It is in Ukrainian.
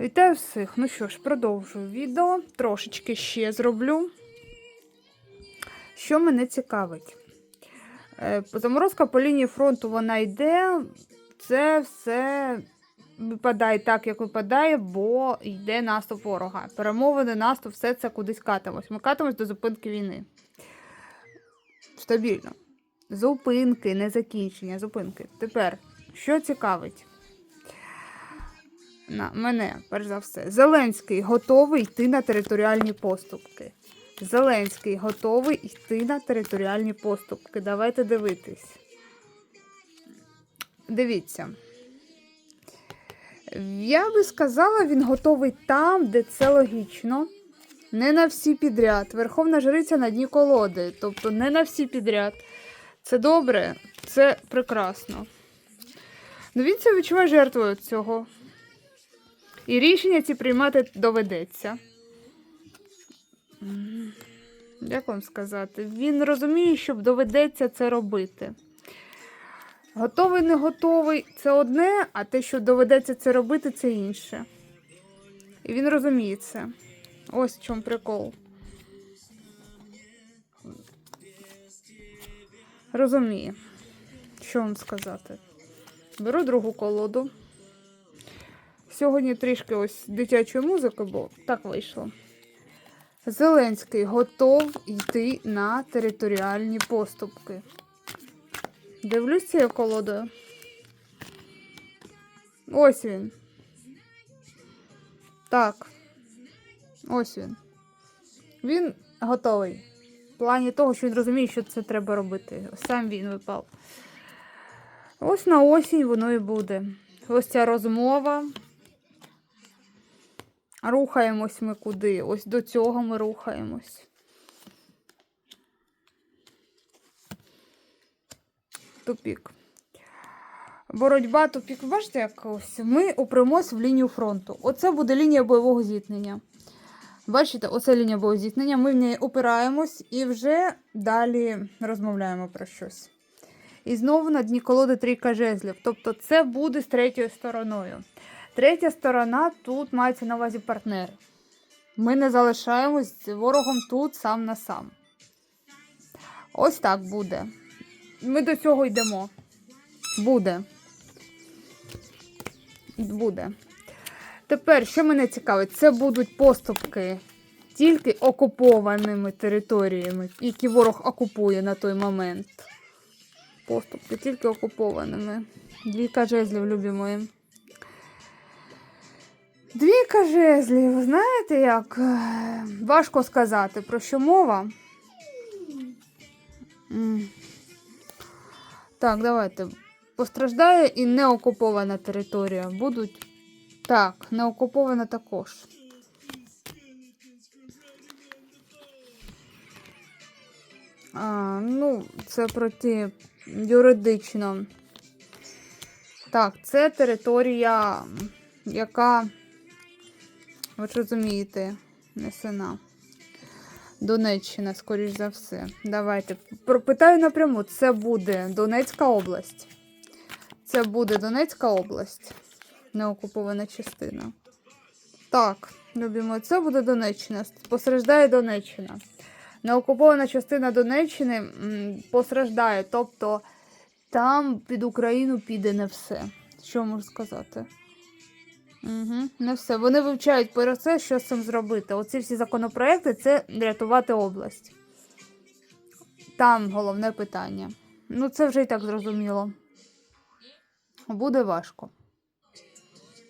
Вітаю всіх. Ну що ж, продовжую відео. Трошечки ще зроблю. Що мене цікавить? Е, Заморозка по лінії фронту вона йде. Це все випадає так, як випадає, бо йде наступ ворога. Перемовини, наступ, все це кудись катимось. Ми катимось до зупинки війни. Стабільно. Зупинки, не закінчення, зупинки. Тепер, що цікавить? На мене, перш за все. Зеленський готовий йти на територіальні поступки. Зеленський готовий йти на територіальні поступки. Давайте дивитись. Дивіться. Я би сказала, він готовий там, де це логічно. Не на всі підряд. Верховна жриця на дні колоди. Тобто не на всі підряд. Це добре, це прекрасно. Ну він це відчуває жертвою цього. І рішення ці приймати доведеться. Як вам сказати? Він розуміє, що доведеться це робити. Готовий, не готовий це одне, а те, що доведеться це робити, це інше. І він розуміє це. Ось в чому прикол. Розуміє. Що вам сказати? Беру другу колоду. Сьогодні трішки ось дитячої музики, бо так вийшло. Зеленський готов йти на територіальні поступки. Дивлюсь цією колодою. Ось він. Так. Ось він. Він готовий. В плані того, що він розуміє, що це треба робити. Сам він випав. Ось на осінь воно і буде. Ось ця розмова. Рухаємось ми куди? Ось до цього ми рухаємось. Тупік. Боротьба тупік. Бачите, як ось ми упремось в лінію фронту. Оце буде лінія бойового зіткнення. Бачите, оце лінія бойового зіткнення. Ми в неї опираємось і вже далі розмовляємо про щось. І знову на дні колоди трійка жезлів. Тобто це буде з третьою стороною. Третя сторона тут мається на увазі партнер. Ми не залишаємось з ворогом тут сам на сам. Ось так буде. Ми до цього йдемо. Буде. Буде. Тепер, що мене цікавить, це будуть поступки тільки окупованими територіями, які ворог окупує на той момент. Поступки тільки окупованими. Двійка жезлів, любі мої. Двійка жезлів, знаєте як? Е, Важко сказати, про що мова. Так, давайте. Постраждає і неокупована територія. Будуть. Так, неокупована також. А, ну, це проти юридично. Так, це територія, яка, ви ж розумієте, несена. Донеччина, скоріш за все. Давайте. Пропитаю напряму, це буде Донецька область. Це буде Донецька область. Неокупована частина. Так, любимо, це буде Донеччина. Постраждає Донеччина. Неокупована частина Донеччини постраждає. Тобто там під Україну піде не все. Що можу сказати? Угу, не все. Вони вивчають про це, що з цим зробити. Оці всі законопроекти це рятувати область. Там головне питання. Ну, це вже і так зрозуміло. Буде важко.